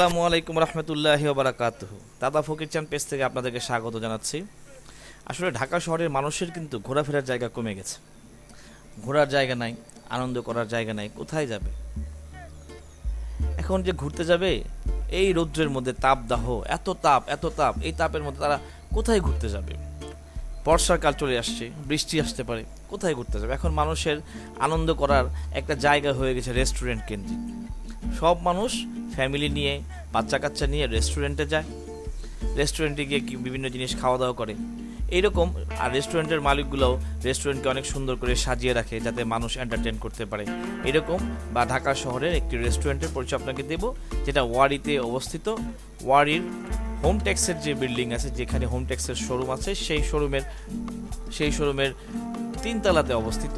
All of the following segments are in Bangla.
আসসালামু আলাইকুম রহমতুল্লাহি বারাকাত দাদা ফকির চান পেজ থেকে আপনাদেরকে স্বাগত জানাচ্ছি। আসলে ঢাকা শহরের মানুষের কিন্তু ঘোরাফেরার জায়গা কমে গেছে। ঘোরার জায়গা নাই, আনন্দ করার জায়গা নাই, কোথায় যাবে? এখন যে ঘুরতে যাবে, এই রৌদ্রের মধ্যে তাপদাহ এত তাপ এত তাপ, এই তাপের মধ্যে তারা কোথায় ঘুরতে যাবে? বর্ষাকাল চলে আসছে, বৃষ্টি আসতে পারে, কোথায় ঘুরতে যাবে? এখন মানুষের আনন্দ করার একটা জায়গা হয়ে গেছে রেস্টুরেন্ট কেন্দ্রিক। সব মানুষ ফ্যামিলি নিয়ে বাচ্চা কাচ্চা নিয়ে রেস্টুরেন্টে যায়। রেস্টুরেন্টে গিয়ে বিভিন্ন জিনিস খাওয়া দাওয়া করে। এইরকম, আর রেস্টুরেন্টের মালিকগুলোও রেস্টুরেন্টকে অনেক সুন্দর করে সাজিয়ে রাখে, যাতে মানুষ এন্টারটেন করতে পারে। এরকম, বা ঢাকা শহরের একটি রেস্টুরেন্টের পরিচয় আপনাকে দেব, যেটা ওয়ারিতে অবস্থিত। ওয়ারির হোম ট্যাক্সের যে বিল্ডিং আছে, যেখানে হোম ট্যাক্সের শোরুম আছে, সেই শোরুমের সেই শোরুমের তিনতলাতে অবস্থিত।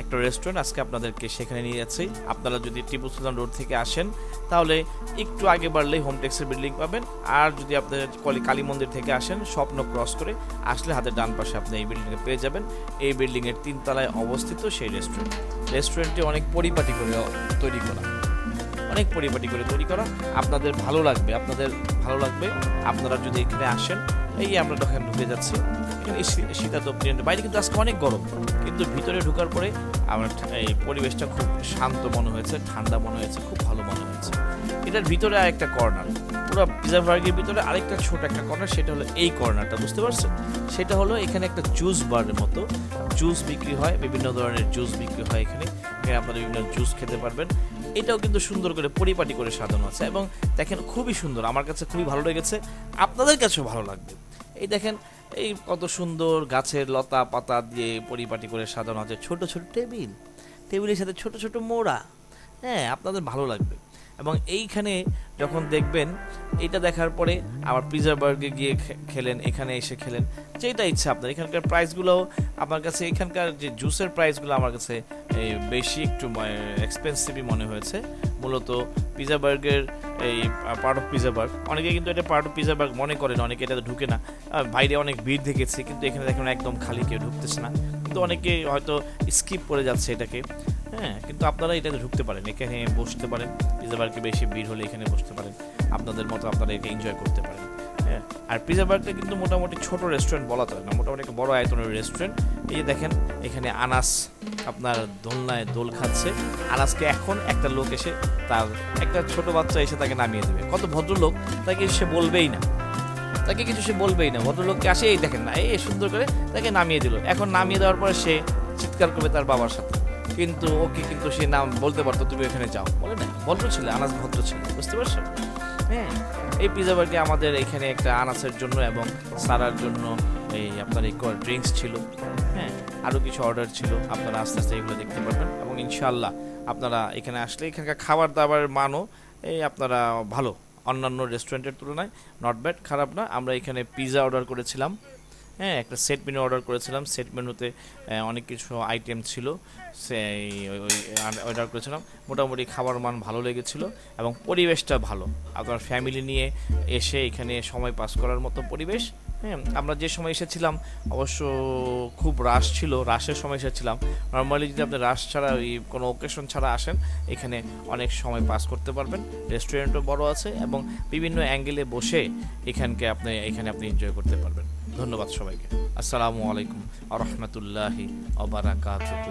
একটা রেস্টুরেন্ট আজকে আপনাদেরকে সেখানে নিয়ে যাচ্ছি। আপনারা যদি টিপু সুলতান রোড থেকে আসেন, তাহলে একটু আগে বাড়লেই হোম ট্যাক্সের বিল্ডিং পাবেন। আর যদি আপনাদের কলি কালী মন্দির থেকে আসেন, স্বপ্ন ক্রস করে আসলে হাতের ডান পাশে আপনি এই বিল্ডিংয়ে পেয়ে যাবেন। এই বিল্ডিংয়ের তিনতলায় অবস্থিত সেই রেস্টুরেন্ট রেস্টুরেন্টটি অনেক পরিপাটি করে তৈরি করা। অনেক পরিপাটি করে তৈরি করা। আপনাদের ভালো লাগবে, আপনাদের ভালো লাগবে। আপনারা যদি এখানে আসেন এই আমরা দেখেন ঢুকে যাচ্ছি। শীতাতপ বাইরে কিন্তু আজকে অনেক গরম। কিন্তু ভিতরে ঢোকার পরে আমার এই পরিবেশটা খুব শান্ত মনে হয়েছে, ঠান্ডা মনে হয়েছে, খুব ভালো মনে হয়েছে। এটার ভিতরে আরেকটা কর্নার। পুরো পিজা বার্গের ভিতরে আরেকটা ছোট একটা কর্নার, সেটা হলো এই কর্নারটা, বুঝতে পারছেন? সেটা হলো এখানে একটা জুস বারের মতো। জুস বিক্রি হয়, বিভিন্ন ধরনের জুস বিক্রি হয় এখানে। এখানে আপনারা বিভিন্ন জুস খেতে পারবেন। এটাও কিন্তু সুন্দর করে পরিপাটি করে সাজানো আছে এবং দেখেন খুবই সুন্দর, আমার কাছে খুবই ভালো লেগেছে, আপনাদের কাছেও ভালো লাগবে। এই দেখেন, এই কত সুন্দর গাছের লতা পাতা দিয়ে পরিপাটি করে সাজানো আছে, ছোট ছোট টেবিল, টেবিলের সাথে ছোট ছোট মোড়া হ্যাঁ আপনাদের ভালো লাগবে। এবং এইখানে যখন দেখবেন, এটা দেখার পরে আবার পিজা বার্গে গিয়ে খেলেন, এখানে এসে খেলেন। যেটা ইচ্ছা আপনার। এখানকার প্রাইসগুলো আমার কাছে, এখানকার যে জুসের প্রাইসগুলো আমার কাছে বেশি একটু এক্সপেন্সিভই মনে হয়েছে। মূলত পিজা বার্গের এই পার্ট অফ পিজা বার্গ অনেকে কিন্তু এটা পার্ট অফ পিজা বার্গ মনে করেন অনেকে এটা ঢুকে না। বাইরে অনেক ভিড় দেখেছি, কিন্তু এখানে দেখেন একদম খালি কেউ ঢুকতেছে না। কিন্তু অনেকে হয়তো স্কিপ করে যাচ্ছে এটাকে। হ্যাঁ কিন্তু আপনারা এটাতে ঢুকতে পারেন। এখানে বসতে পারেন। পিজা বার্গে বেশি ভিড় হলে এখানে বসতে পারেন। আপনাদের মতো আপনারা এটা এনজয় করতে পারেন। হ্যাঁ আর পিজা বার্গটা কিন্তু মোটামুটি ছোট রেস্টুরেন্ট বলা যায় না, মোটামুটি একটা বড় আয়তনের রেস্টুরেন্ট এই যে দেখেন, এখানে আনাস আপনার দোলনায় দোল খাচ্ছে। আনাসকে এখন একটা লোক এসে তার একটা ছোট বাচ্চা এসে তাকে নামিয়ে দেবে। কত ভদ্রলোক, তাকে সে বলবেই না। তাকে কিছু সে বলবেই না। ভদ্রলোককে আসে এই দেখেন না, এই সুন্দর করে তাকে নামিয়ে দিল। এখন নামিয়ে দেওয়ার পরে সে চিৎকার করবে তার বাবার সাথে। কিন্তু ওকে কিন্তু সে নাম বলতে পারতো, তুমি এখানে যাও। বলে না ভদ্র ছেলে আনাস ভদ্র ছেলে, বুঝতে পারছ? হ্যাঁ এই পিজা বার্গে আমাদের এখানে একটা আনাসের জন্য এবং সারার জন্য এই আপনার এই ড্রিঙ্কস ছিল। হ্যাঁ আরও কিছু অর্ডার ছিল। আপনারা আস্তে আস্তে এগুলো দেখতে পারবেন এবং ইনশাল্লাহ আপনারা এখানে আসলে এখানকার খাবার দাবারের মানও এই আপনারা ভালো। অন্যান্য রেস্টুরেন্টের তুলনায় নট ব্যাড খারাপ না। আমরা এখানে পিৎজা অর্ডার করেছিলাম। হ্যাঁ একটা সেট মেনু অর্ডার করেছিলাম। সেট মেনুতে অনেক কিছু আইটেম ছিল। সেই অর্ডার করেছিলাম। মোটামুটি খাবার মান ভালো লেগেছিল এবং পরিবেশটা ভালো। আপনার ফ্যামিলি নিয়ে এসে এখানে সময় পাস করার মতো পরিবেশ হ্যাঁ আমরা যে সময় এসেছিলাম, অবশ্য খুব রাশ ছিল রাশের সময় এসেছিলাম। নর্মালি যদি আপনি রাশ ছাড়া, ওই, কোনো ওকেশন ছাড়া আসেন, এখানে অনেক সময় পাস করতে পারবেন। রেস্টুরেন্টও বড় আছে এবং বিভিন্ন অ্যাঙ্গেলে বসে এখানকে আপনি, এখানে আপনি এনজয় করতে পারবেন। ধন্যবাদ সবাইকে। আসসালামু আলাইকুম আ রহমতুল্লাহি আবরাকাতুহু